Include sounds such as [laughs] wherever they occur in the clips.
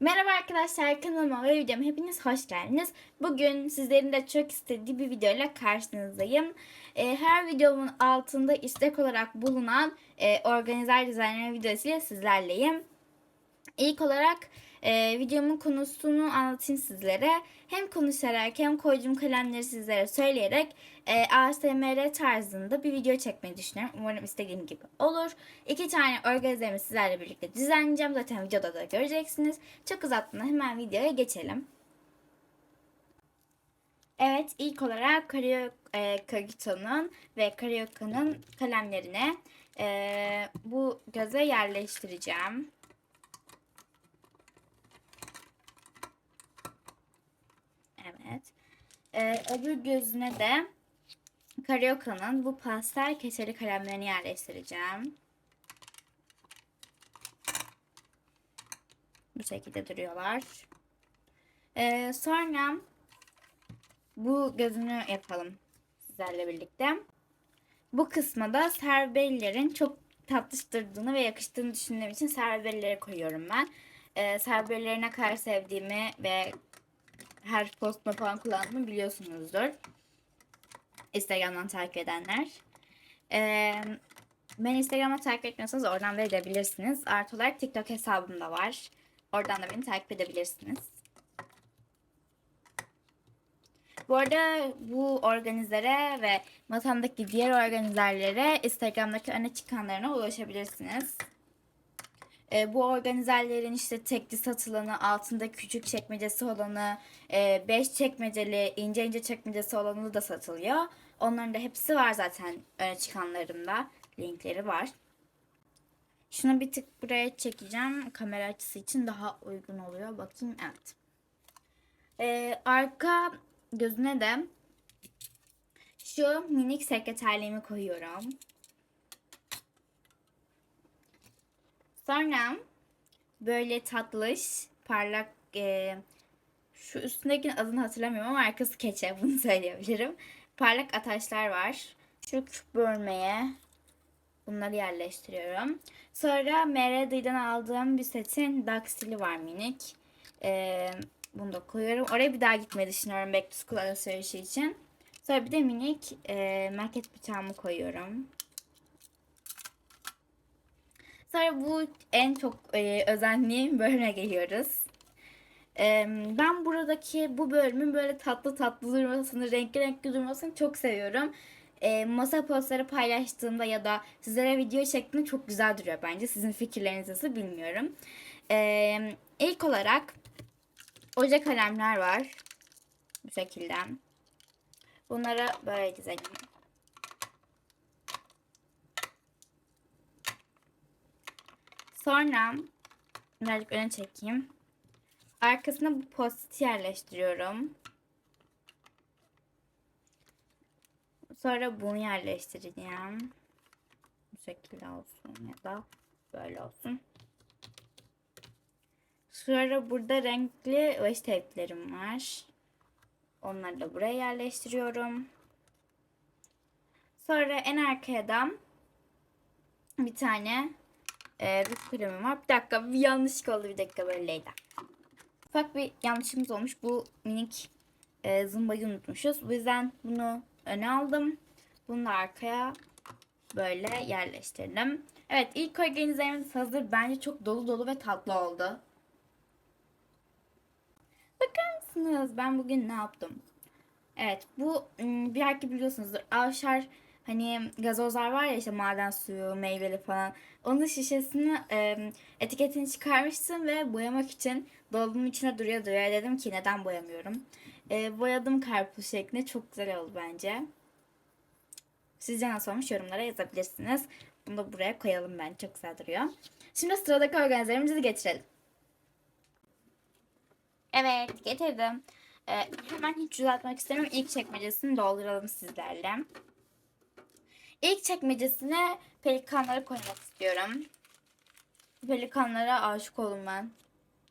Merhaba arkadaşlar kanalıma ve videoma hepiniz hoş geldiniz. Bugün sizlerin de çok istediği bir videoyla karşınızdayım. Ee, her videomun altında istek olarak bulunan e, organizer dizaynlama videosuyla sizlerleyim. İlk olarak e, videomun konusunu anlatayım sizlere. Hem konuşarak hem koyduğum kalemleri sizlere söyleyerek e, ASMR tarzında bir video çekmeyi düşünüyorum. Umarım istediğim gibi olur. İki tane organizemi sizlerle birlikte düzenleyeceğim. Zaten videoda da göreceksiniz. Çok uzatmadan hemen videoya geçelim. Evet ilk olarak e, Kagito'nun ve Karyoka'nın kalemlerine e, bu göze yerleştireceğim. Evet. Ee, öbür gözüne de Karyoka'nın bu pastel keçeli kalemlerini yerleştireceğim. Bu şekilde duruyorlar. Ee, sonra bu gözünü yapalım sizlerle birlikte. Bu kısma da serbellerin çok tatlıştırdığını ve yakıştığını düşündüğüm için serbelleri koyuyorum ben. Ee, serbelleri kadar sevdiğimi ve her postma falan kullandığımı biliyorsunuzdur. Instagram'dan takip edenler. Ee, beni Instagram'dan takip etmiyorsanız oradan da edebilirsiniz. Artı olarak TikTok hesabım da var. Oradan da beni takip edebilirsiniz. Bu arada bu organizlere ve masamdaki diğer organizerlere Instagram'daki öne çıkanlarına ulaşabilirsiniz. E, bu organizerlerin işte tekli satılanı, altında küçük çekmecesi olanı, 5 e, çekmeceli, ince ince çekmecesi olanı da satılıyor. Onların da hepsi var zaten öne çıkanlarımda. Linkleri var. Şunu bir tık buraya çekeceğim. Kamera açısı için daha uygun oluyor. Bakayım. Evet. E, arka gözüne de şu minik sekreterliğimi koyuyorum. Sonra böyle tatlış, parlak e, şu üstündeki adını hatırlamıyorum ama arkası keçe [laughs] bunu söyleyebilirim. Parlak ataşlar var. Şu küp bölmeye bunları yerleştiriyorum. Sonra MRD'den aldığım bir setin daksili var minik. E, bunu da koyuyorum. Oraya bir daha gitmeyi düşünüyorum Back to School için. Sonra bir de minik e, maket bıçağımı koyuyorum. Sonra bu en çok e, özendiğim bölüme geliyoruz. E, ben buradaki bu bölümün böyle tatlı tatlı durmasını, renkli renkli durmasını çok seviyorum. E, masa postları paylaştığımda ya da sizlere video çektiğimde çok güzel duruyor bence. Sizin fikirleriniz nasıl bilmiyorum. E, ilk olarak oje kalemler var. Bu şekilde. Bunları böyle dizelim. Sonra birazcık öne çekeyim. Arkasına bu post yerleştiriyorum. Sonra bunu yerleştireceğim. Bu şekilde olsun ya da böyle olsun. Sonra burada renkli washi tape'lerim var. Onları da buraya yerleştiriyorum. Sonra en arkaya da bir tane e, bir kremim var. Bir dakika bir yanlışlık oldu bir dakika böyle Leyla. Ufak bir yanlışımız olmuş. Bu minik e, zımbayı unutmuşuz. Bu yüzden bunu öne aldım. Bunu arkaya böyle yerleştirdim. Evet ilk organizemiz hazır. Bence çok dolu dolu ve tatlı oldu. Bakar mısınız? Ben bugün ne yaptım? Evet bu bir belki biliyorsunuzdur. Avşar Hani gazozlar var ya işte maden suyu, meyveli falan. Onun şişesini e, etiketini çıkarmıştım ve boyamak için dolabımın içine duruyor duruyor. Dedim ki neden boyamıyorum. E, boyadım karpuz şeklinde. Çok güzel oldu bence. Sizce nasıl olmuş yorumlara yazabilirsiniz. Bunu da buraya koyalım ben. Çok güzel duruyor. Şimdi sıradaki organizlerimizi getirelim. Evet getirdim. Ee, hemen hiç uzatmak istemiyorum. İlk çekmecesini dolduralım sizlerle. İlk çekmecesine pelikanları koymak istiyorum. Pelikanlara aşık oldum ben.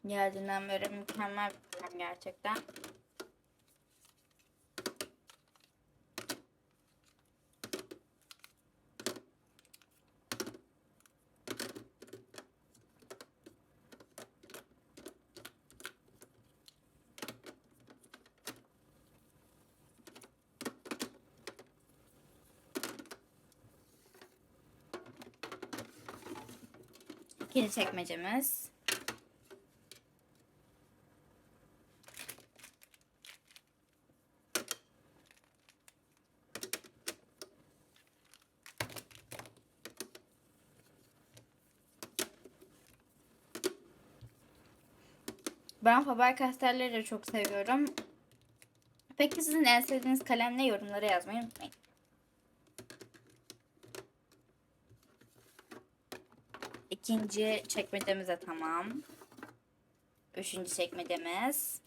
Geldiğinden beri mükemmel bir gerçekten. İkinci çekmecemiz. Ben Faber-Castell'leri de çok seviyorum. Peki sizin en sevdiğiniz kalem ne? Yorumlara yazmayı unutmayın. İkinci çekmecemiz de tamam. Üçüncü çekmecemiz.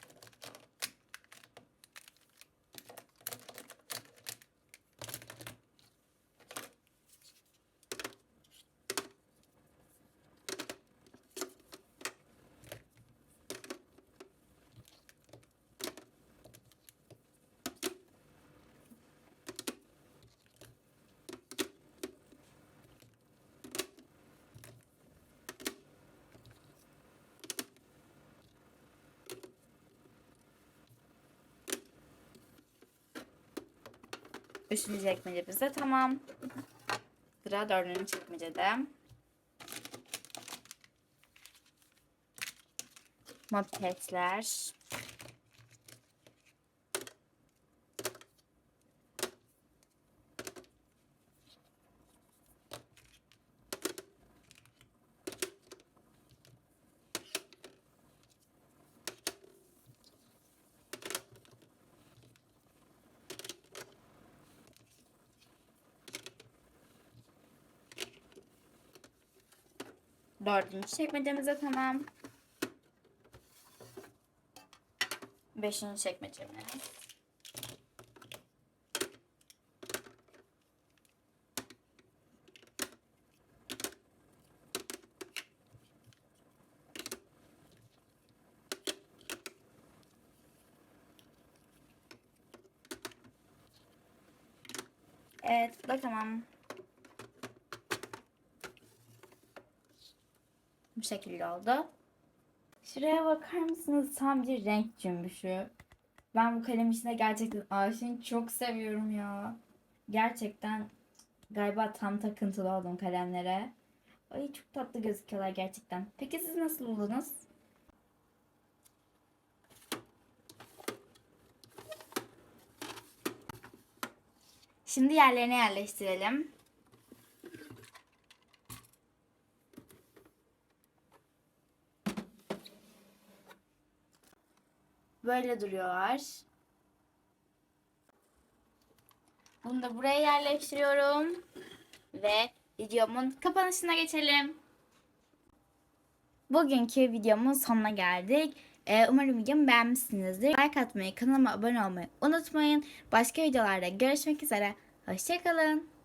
Üçüncü çekmecemiz de tamam. Sıra dördüncü çekmecede. Mopedler. Dördüncü çekmecemiz de tamam. Beşinci çekmecemiz. Evet, bu da tamam. Bu şekilde oldu. Şuraya bakar mısınız? Tam bir renk cümbüşü. Ben bu kalem işine gerçekten aşığım. Çok seviyorum ya. Gerçekten galiba tam takıntılı oldum kalemlere. Ay çok tatlı gözüküyorlar gerçekten. Peki siz nasıl buldunuz? Şimdi yerlerine yerleştirelim. Böyle duruyorlar. Bunu da buraya yerleştiriyorum. Ve videomun kapanışına geçelim. Bugünkü videomun sonuna geldik. Ee, umarım videomu beğenmişsinizdir. Like atmayı, kanalıma abone olmayı unutmayın. Başka videolarda görüşmek üzere. Hoşçakalın.